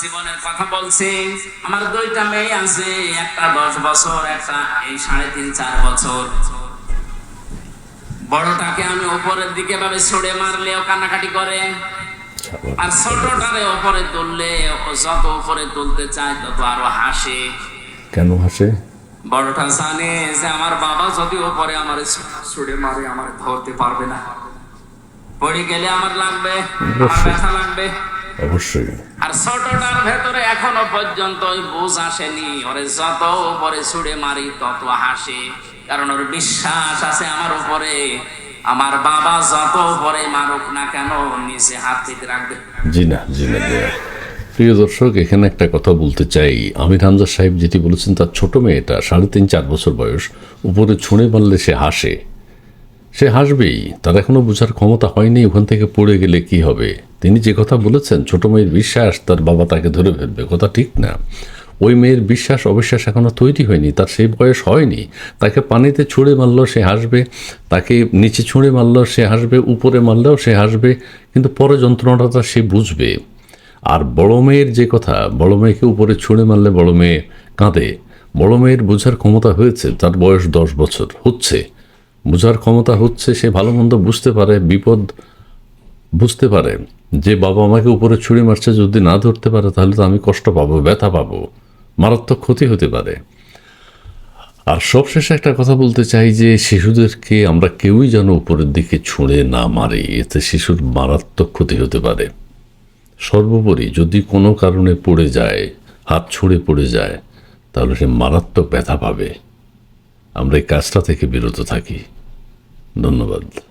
জীবনের কথা বলছি। আমার দুইটা মেয়ে আছে একটা দশ বছর একটা এই সাড়ে তিন চার বছর। বড়টাকে আমি উপরের দিকে ভাবে ছড়ে মারলে ও কান্নাকাটি করে। আর ছোটটারে উপরে তুললে ও যত উপরে তুলতে চায় তত আরও হাসে। কেন হাসে? বড়টা জানে যে আমার বাবা যদি উপরে আমার ছুড়ে মারে আমার ধরতে পারবে না। পড়ে গেলে আমার লাগবে আমার ব্যথা লাগবে। অবশ্যই। আর ছোটটার ভেতরে এখনও পর্যন্ত ওই বুঝ আসেনি। ওরে যত উপরে ছুড়ে মারি তত হাসে। কারণ ওর বিশ্বাস আছে আমার উপরে। আমার বাবা যত উপরে মারুক না কেন নিচে হাত পেতে রাখবে। জি না জি না। প্রিয় দর্শক এখানে একটা কথা বলতে চাই। আমির হামজা সাহেব যেটি বলেছেন তার ছোট মেয়েটা সাড়ে তিন চার বছর বয়স উপরে ছুঁড়ে মারলে সে হাসে। সে হাসবেই তার এখনও বোঝার ক্ষমতা হয়নি ওখান থেকে পড়ে গেলে কি হবে? তিনি যে কথা বলেছেন, ছোট মেয়ের বিশ্বাস, তার বাবা তাকে ধরে ফেলবে। কথা ঠিক না। ওই মেয়ের বিশ্বাস, অবিশ্বাস এখনও তৈরি হয়নি, তার সেই বয়স হয়নি। তাকে পানিতে ছুঁড়ে মারলেও সে হাসবে, তাকে নিচে ছুঁড়ে মারলেও সে হাসবে, উপরে মারলেও সে হাসবে, কিন্তু পরে যন্ত্রণাটা সে বুঝবে। আর বড় মেয়ের যে কথা, বড় মেয়েকে উপরে ছুঁড়ে মারলে বড় মেয়ে কাঁদে। বড় মেয়ের বোঝার ক্ষমতা হয়েছে, তার বয়স দশ বছর, হচ্ছে। বোঝার ক্ষমতা হচ্ছে, সে ভালো মন্দ বুঝতে পারে, বিপদ বুঝতে পারে। যে বাবা আমাকে উপরে ছুরি মারছে, যদি না ধরতে পারে, তাহলে তো আমি কষ্ট পাবো, ব্যথা পাবো। মারাত্মক ক্ষতি হতে পারে। আর সবশেষে একটা কথা বলতে চাই যে, শিশুদেরকে আমরা কেউই যেন উপরের দিকে ছুঁড়ে না মারি, এতে শিশুর মারাত্মক ক্ষতি হতে পারে। সর্বোপরি যদি কোনো কারণে পড়ে যায়, হাত ছুঁড়ে পড়ে যায়, তাহলে সে মারাত্মক ব্যথা পাবে। আমরা এই কাজটা থেকে বিরত থাকি। ধন্যবাদ।